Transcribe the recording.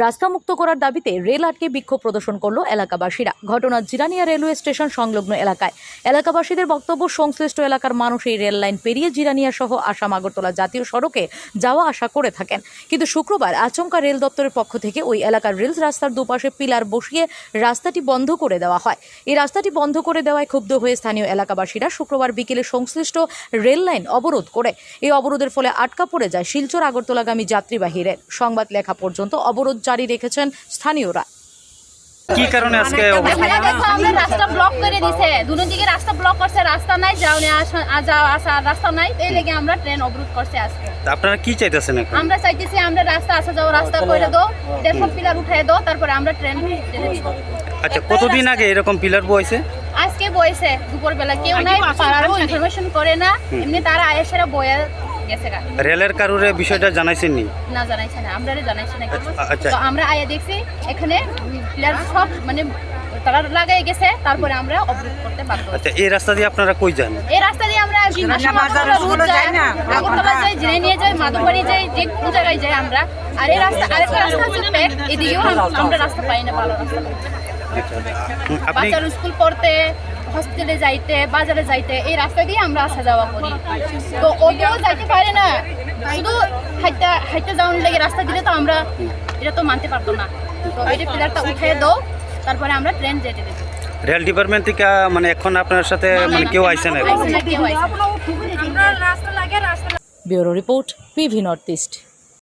রাস্তা মুক্ত করার দাবিতে রেল আটকে বিক্ষোভ প্রদর্শন করল এলাকাবাসীরা। ঘটনা জিরানিয়া রেলওয়ে স্টেশন সংলগ্ন এলাকায়। এলাকাবাসীদের বক্তব্য, সংশ্লিষ্ট এলাকার মানুষ এই রেল লাইন পেরিয়ে জিরানিয়া সহ আসাম আগরতলা জাতীয় সড়কে যাওয়া আসা করে থাকেন। কিন্তু শুক্রবার আচমকা রেল দপ্তরের পক্ষ থেকে ওই এলাকার রেল রাস্তার দুপাশে পিলার বসিয়ে রাস্তাটি বন্ধ করে দেওয়া হয়। এই রাস্তাটি বন্ধ করে দেওয়ায় ক্ষুব্ধ হয়ে স্থানীয় এলাকাবাসীরা শুক্রবার বিকেলে সংশ্লিষ্ট রেল লাইন অবরোধ করে। এই অবরোধের ফলে আটকা পড়ে যায় শিলচর আগরতলাগামী যাত্রীবাহী রেল। সংবাদ লেখা পর্যন্ত অবরোধ জারি রেখেছেন স্থানীয়রা। কি কারণে আজকে আমরা রাস্তা ব্লক করে দিছে। দুনো দিকে রাস্তা ব্লক করছে রাস্তা নাই যাও নিয়ে আসা যাওয়া আসা রাস্তা নাই। এই লেগে আমরা ট্রেন অবরোধ করছে আজকে। আপনারা কি চাইতেছেন এখন? আমরা চাইতেছি আমরা রাস্তা আসা যাওয়া রাস্তা করে দাও। দেখো পিলার উঠাই দাও তারপরে আমরা ট্রেন আচ্ছা কতদিন আগে এরকম পিলার বইছে? আজকে বইছে দুপুর বেলা কেউ নাই পাড়ারও ইনফরমেশন করে না। এমনি তারা আয়েসেরা বয়ে গেছে রেলের কারুরে বিষয়টা জানাইছেন নি না জানাইছে না। আমরা জানাইছে না। আচ্ছা, আচ্ছা। তো আমরা আয়া দেখছি এখানে পিলার সব মানে তারা লাগাই গেছে তারপরে আমরা অবরোধ করতে বাধ্য আচ্ছা এই রাস্তা দিয়ে আপনারা কই যান? এই রাস্তা দিয়ে আমরা যাই না আগরতলা যাই জেনে নিয়ে যাই মাধববাড়ি যাই যে কোনো জায়গায় যাই আমরা। আর এই রাস্তা আরেকটা রাস্তা পেট এদিকেও আমরা রাস্তা পাই না ভালো রাস্তা। হুম, আপনি বাচ্চার স্কুল পড়তে হসপিটালে যাইতে বাজারে যাইতে এই রাস্তা দিয়ে আমরা আসা যাওয়া করি। তো ওইটাও যাইতে পারে না। শুধু হাইটা হাইতে যাওয়ার লেগে রাস্তা দিলে তো আমরা এটা তো মানতে পারতো না। তো এটা পিলারটা উঠিয়ে দাও তারপরে আমরা ট্রেন যেতে দেবো। রেল ডিপার্টমেন্ট থেকে মানে এখন আপনার সাথে মানে কেউ আইছে না আইসে কেউ আইসে না। Bureau report PV north east.